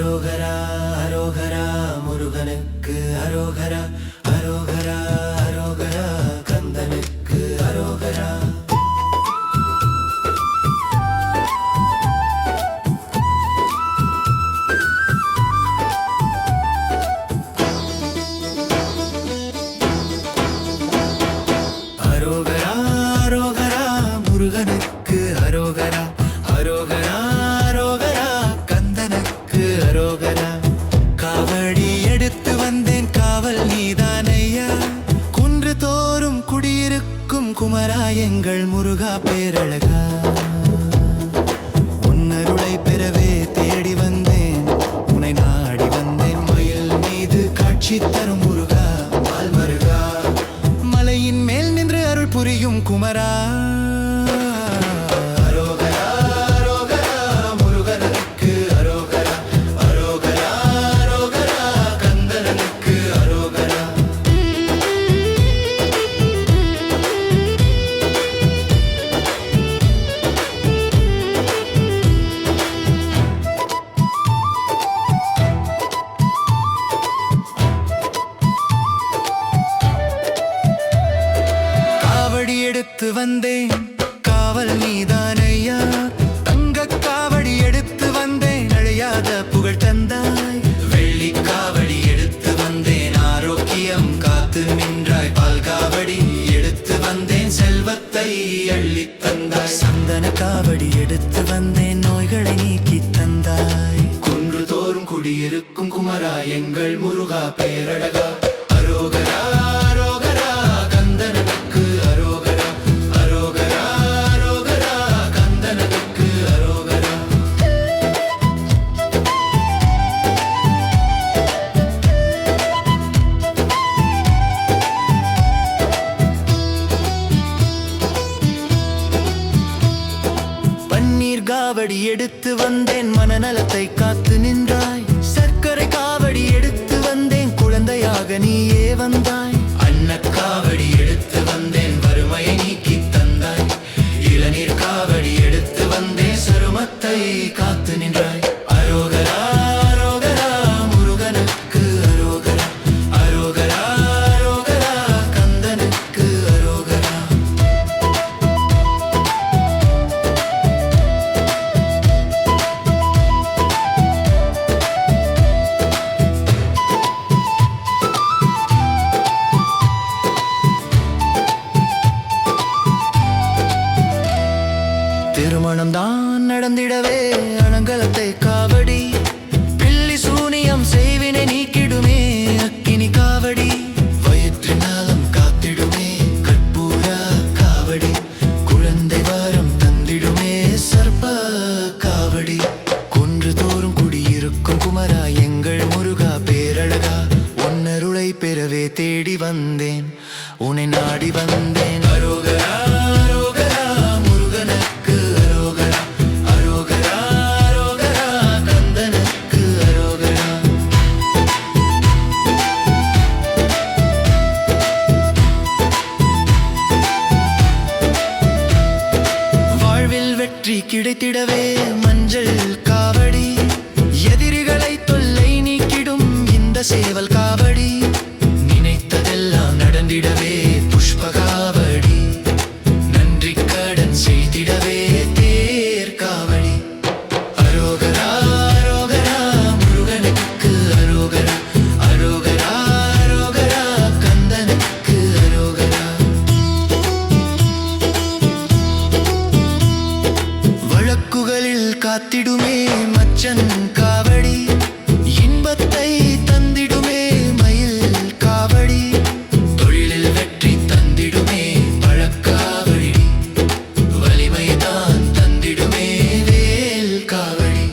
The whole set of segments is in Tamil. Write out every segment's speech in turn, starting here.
அரோகரா குமரா எங்கள் முருகா பேரழகா. உன்னருளை பெறவே தேடி வந்தேன். உன்னை நாடி வந்தேன். மயில் மீது காட்சி தரும் முருகா. வந்தேன். காவல் நீதானையா? தங்க காவடி எடுத்து வந்தேன். அழையாத புகழ் தந்தாய். வெள்ளி காவடி எடுத்து வந்தேன். ஆரோக்கியம் காத்து நின்றாய். பால் காவடி எடுத்து வந்தேன். செல்வத்தை அள்ளி தந்தாய். சந்தன காவடி எடுத்து வந்தேன். நோய்களை நீக்கி தந்தாய். குன்று தோறும் குடியிருக்கும் குமரா. எங்கள் முருகா பேரழகா. அரோகரா. காவடி எடுத்து வந்தேன். மனநலத்தை காத்து நின்றாய். சர்க்கரை காவடி எடுத்து வந்தேன். குழந்தையாக நீயே வந்தாய். நடந்திடவே அலங்கலத்தை காவடி. பில்லி சூனியம் செய்வினை நீக்கிடுமே அக்கினி காவடி. வயிற்றினாலும் காத்திடுமே கற்பூர காவடி. குழந்தை வாரம் தந்திடுமே சர்ப காவடி. கொன்று தோறும் குடியிருக்கும் குமரா எங்கள் முருகா பேரழகா. உன்னருளை பெறவே தேடி வந்தேன் உன்னை நாடி வந்தேன். அருகா காத்திடுமே மச்சன் காவடி. இன்பத்தை தந்திடுமே மயில் காவடி. தொழிலில் வெற்றி தந்திடுமே பழக்காவடி. வலிமை தான் தந்திடுமே வேல் காவடி.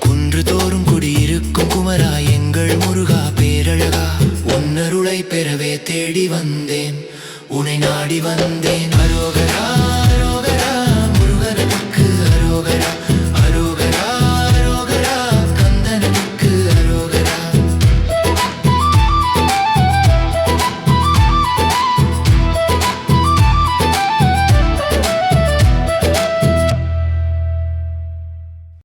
குன்று தோறும் குடியிருக்கும் குமரா எங்கள் முருகா பேரழகா. உன்னருளை பெறவே தேடி வந்தேன். உனை நாடி வந்தேன்.